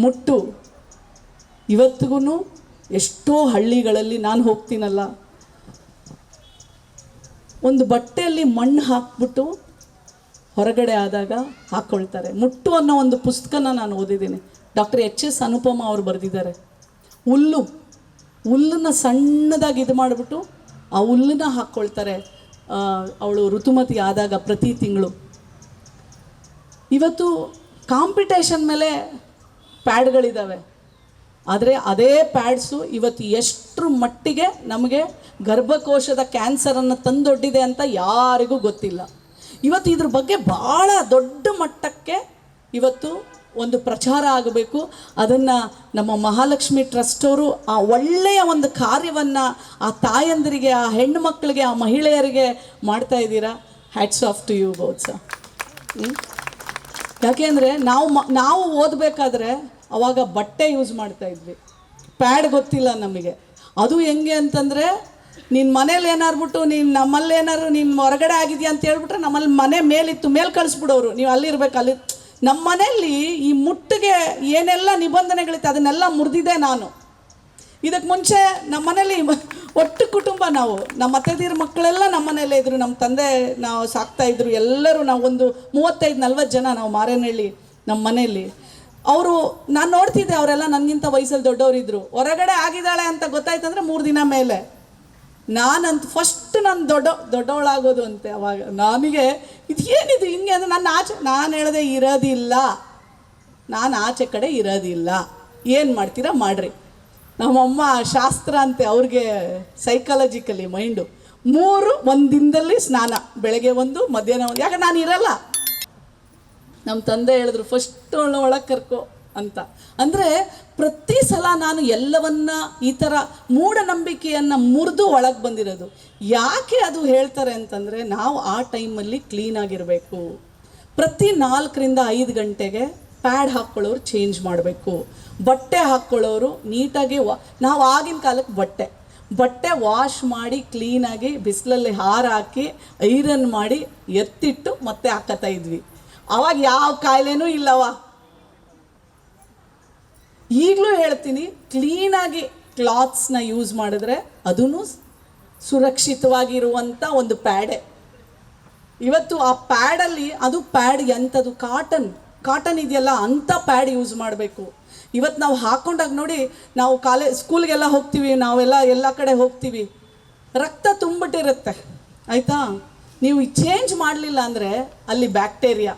ಮುಟ್ಟು. ಇವತ್ತಿಗೂ ಎಷ್ಟೋ ಹಳ್ಳಿಗಳಲ್ಲಿ ನಾನು ಹೋಗ್ತೀನಲ್ಲ. ಒಂದು ಬಟ್ಟೆಯಲ್ಲಿ ಮಣ್ಣು ಹಾಕ್ಬಿಟ್ಟು ಹೊರಗಡೆ ಆದಾಗ ಹಾಕ್ಕೊಳ್ತಾರೆ ಮುಟ್ಟು ಅನ್ನೋ ಒಂದು ಪುಸ್ತಕನ ನಾನು ಓದಿದ್ದೀನಿ. ಡಾಕ್ಟರ್ ಎಚ್ ಎಸ್ ಅನುಪಮ ಅವರು ಬರೆದಿದ್ದಾರೆ. ಹುಲ್ಲು. ಹುಲ್ಲನ್ನ ಸಣ್ಣದಾಗಿ ಇದು ಮಾಡಿಬಿಟ್ಟು ಆ ಹುಲ್ಲನ್ನ ಹಾಕ್ಕೊಳ್ತಾರೆ ಅವಳು ಋತುಮತಿ ಆದಾಗ ಪ್ರತಿ ತಿಂಗಳು. ಇವತ್ತು ಕಾಂಪಿಟೇಷನ್ ಮೇಲೆ ಪ್ಯಾಡ್ಗಳಿದ್ದಾವೆ ಆದರೆ ಅದೇ ಪ್ಯಾಡ್ಸು ಇವತ್ತು ಎಷ್ಟರ ಮಟ್ಟಿಗೆ ನಮಗೆ ಗರ್ಭಕೋಶದ ಕ್ಯಾನ್ಸರನ್ನು ತಂದೊಡ್ಡಿದೆ ಅಂತ ಯಾರಿಗೂ ಗೊತ್ತಿಲ್ಲ. ಇವತ್ತು ಇದ್ರ ಬಗ್ಗೆ ಭಾಳ ದೊಡ್ಡ ಮಟ್ಟಕ್ಕೆ ಇವತ್ತು ಒಂದು ಪ್ರಚಾರ ಆಗಬೇಕು. ಅದನ್ನು ನಮ್ಮ ಮಹಾಲಕ್ಷ್ಮಿ ಟ್ರಸ್ಟ್ ಅವರು ಆ ಒಳ್ಳೆಯ ಒಂದು ಕಾರ್ಯವನ್ನು ಆ ತಾಯಂದಿರಿಗೆ, ಆ ಹೆಣ್ಣು ಮಕ್ಕಳಿಗೆ ಆ ಮಹಿಳೆಯರಿಗೆ ಮಾಡ್ತಾ ಇದ್ದೀರಾ? Hats off to you both ಯಾಕೆಂದರೆ ನಾವು ಮ ನಾವು ಓದಬೇಕಾದ್ರೆ ಅವಾಗ ಬಟ್ಟೆ ಯೂಸ್ ಮಾಡ್ತಾ ಇದ್ವಿ. ಪ್ಯಾಡ್ ಗೊತ್ತಿಲ್ಲ ನಮಗೆ. ಅದು ಹೆಂಗೆ ಅಂತಂದರೆ ನಿನ್ನ ಮನೇಲಿ ಏನಾರ್ಬಿಟ್ಟು ನೀನು ನಮ್ಮಲ್ಲಿ ಏನಾರು ನಿನ್ನ ಹೊರಗಡೆ ಆಗಿದೆಯಾ ಅಂತ ಹೇಳ್ಬಿಟ್ರೆ ನಮ್ಮಲ್ಲಿ ಮನೆ ಮೇಲಿತ್ತು, ಮೇಲೆ ಕಳಿಸ್ಬಿಡೋರು. ನೀವು ಅಲ್ಲಿರ್ಬೇಕು ಅಲ್ಲಿ ನಮ್ಮ ಮನೆಯಲ್ಲಿ ಈ ಮುಟ್ಟಿಗೆ ಏನೆಲ್ಲ ನಿಬಂಧನೆಗಳಿತ್ತು ಅದನ್ನೆಲ್ಲ ಮುರಿದಿದೆ ನಾನು. ಇದಕ್ಕೆ ಮುಂಚೆ ನಮ್ಮ ಮನೇಲಿ ಒಟ್ಟು ಕುಟುಂಬ ನಾವು. ನಮ್ಮ ಅತ್ತೆದೀರ ಮಕ್ಕಳೆಲ್ಲ ನಮ್ಮ ಮನೆಯಲ್ಲೇ ಇದ್ರು. ನಮ್ಮ ತಂದೆ ನಾವು ಸಾಕ್ತಾ ಇದ್ರು. ಎಲ್ಲರೂ ನಾವು ಒಂದು ಮೂವತ್ತೈದು, ನಲ್ವತ್ತು ಜನ ನಾವು ಮಾರೇನಹಳ್ಳಿ ನಮ್ಮ ಮನೆಯಲ್ಲಿ. ಅವರು, ನಾನು ನೋಡ್ತಿದ್ದೆ ಅವರೆಲ್ಲ ನನಗಿಂತ ವಯಸ್ಸಲ್ಲಿ ದೊಡ್ಡವರಿದ್ರು. ಹೊರಗಡೆ ಆಗಿದ್ದಾಳೆ ಅಂತ ಗೊತ್ತಾಯ್ತಂದ್ರೆ ಮೂರು ದಿನ ಮೇಲೆ. ನಾನಂತ ಫಸ್ಟ್ ನಾನು ದೊಡ್ಡ, ದೊಡ್ಡವಳಾಗೋದು ಅಂತೆ ಅವಾಗ. ನನಗೆ ಇದು ಏನಿದು ಹಿಂಗೆ ಅಂದರೆ ನನ್ನ ಆಚೆ, ನಾನು ಹೇಳಿದೆ ಇರೋದಿಲ್ಲ. ನಾನು ಆಚೆ ಕಡೆ ಇರೋದಿಲ್ಲ. ಏನು ಮಾಡ್ತೀರಾ ಮಾಡ್ರಿ. ನಮ್ಮಮ್ಮ ಶಾಸ್ತ್ರ ಅಂತೆ ಅವ್ರಿಗೆ ಸೈಕಾಲಜಿಕಲಿ ಮೈಂಡು ಮೂರು ಒಂದು ಸ್ನಾನ, ಬೆಳಗ್ಗೆ ಒಂದು, ಮಧ್ಯಾಹ್ನ ಒಂದು. ಯಾಕೆ ನಾನು ಇರಲ್ಲ. ನಮ್ಮ ತಂದೆ ಹೇಳಿದ್ರು, ಫಸ್ಟ್ ಒಳಗೆ ಕರ್ಕೊ ಅಂತ. ಅಂದರೆ ಪ್ರತಿ ಸಲ ನಾನು ಎಲ್ಲವನ್ನ ಈ ಥರ ಮೂಢನಂಬಿಕೆಯನ್ನು ಮುರಿದು ಒಳಗೆ ಬಂದಿರೋದು. ಯಾಕೆ ಅದು ಹೇಳ್ತಾರೆ ಅಂತಂದರೆ, ನಾವು ಆ ಟೈಮಲ್ಲಿ ಕ್ಲೀನಾಗಿರಬೇಕು ಪ್ರತಿ ನಾಲ್ಕರಿಂದ ಐದು ಗಂಟೆಗೆ ಪ್ಯಾಡ್ ಹಾಕ್ಕೊಳ್ಳೋರು ಚೇಂಜ್ ಮಾಡಬೇಕು. ಬಟ್ಟೆ ಹಾಕ್ಕೊಳ್ಳೋರು ನೀಟಾಗಿ ವಾ, ನಾವು ಆಗಿನ ಕಾಲಕ್ಕೆ ಬಟ್ಟೆ. ಬಟ್ಟೆ ವಾಶ್ ಮಾಡಿ ಕ್ಲೀನಾಗಿ ಬಿಸಿಲಲ್ಲಿ ಹಾರ ಹಾಕಿ, ಐರನ್ ಮಾಡಿ ಎತ್ತಿಟ್ಟು ಮತ್ತೆ ಹಾಕತಾ ಇದ್ವಿ. ಅವಾಗ ಯಾವ ಕಾಯಿಲೆನೂ ಇಲ್ಲವ ಈಗಲೂ ಹೇಳ್ತೀನಿ ಕ್ಲೀನಾಗಿ ಕ್ಲಾತ್ಸ್ನ ಯೂಸ್ ಮಾಡಿದ್ರೆ ಅದೂ ಸುರಕ್ಷಿತವಾಗಿರುವಂಥ ಒಂದು ಪ್ಯಾಡೆ ಇವತ್ತು ಆ ಪ್ಯಾಡಲ್ಲಿ ಅದು ಪ್ಯಾಡ್ ಎಂಥದ್ದು ಕಾಟನ್ ಕಾಟನ್ ಇದೆಯಲ್ಲ ಅಂಥ ಪ್ಯಾಡ್ ಯೂಸ್ ಮಾಡಬೇಕು. ಇವತ್ತು ನಾವು ಹಾಕ್ಕೊಂಡಾಗ ನೋಡಿ, ನಾವು ಕಾಲೇಜ್ ಸ್ಕೂಲ್ಗೆಲ್ಲ ಹೋಗ್ತೀವಿ, ನಾವೆಲ್ಲ ಎಲ್ಲ ಕಡೆ ಹೋಗ್ತೀವಿ. ರಕ್ತ ತುಂಬಿಟ್ಟಿರುತ್ತೆ. ಆಯಿತಾ? ನೀವು ಚೇಂಜ್ ಮಾಡಲಿಲ್ಲ ಅಂದರೆ ಅಲ್ಲಿ ಬ್ಯಾಕ್ಟೀರಿಯಾ